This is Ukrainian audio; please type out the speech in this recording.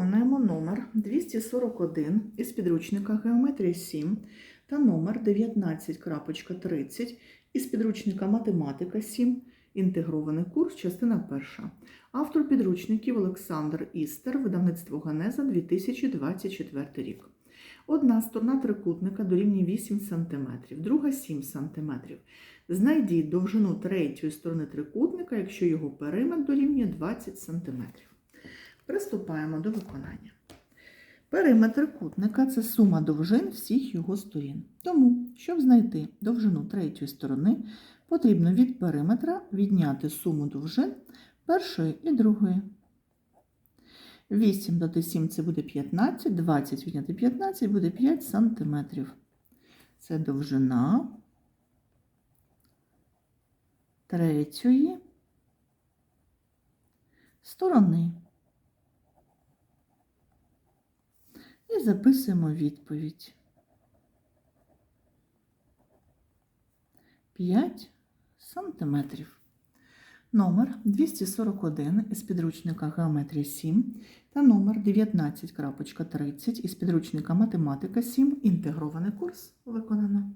Виконуємо номер 241 із підручника Геометрія 7 та номер 19.30 із підручника Математика 7. Інтегрований курс, частина перша. Автор підручників Олександр Істер, видавництво Ганеза 2024 рік. Одна сторона трикутника дорівнює 8 см, друга 7 см. Знайдіть довжину третьої сторони трикутника, якщо його периметр дорівнює 20 см. Приступаємо до виконання. Периметр трикутника це сума довжин всіх його сторін. Тому, щоб знайти довжину третьої сторони, потрібно від периметра відняти суму довжин першої і другої. 8 додати 7 це буде 15, 20 відняти 15 буде 5 см. Це довжина третьої сторони. І записуємо відповідь. 5 сантиметрів. Номер 241 із підручника Геометрія 7 та номер 19.30 із підручника Математика 7. Інтегрований курс виконано.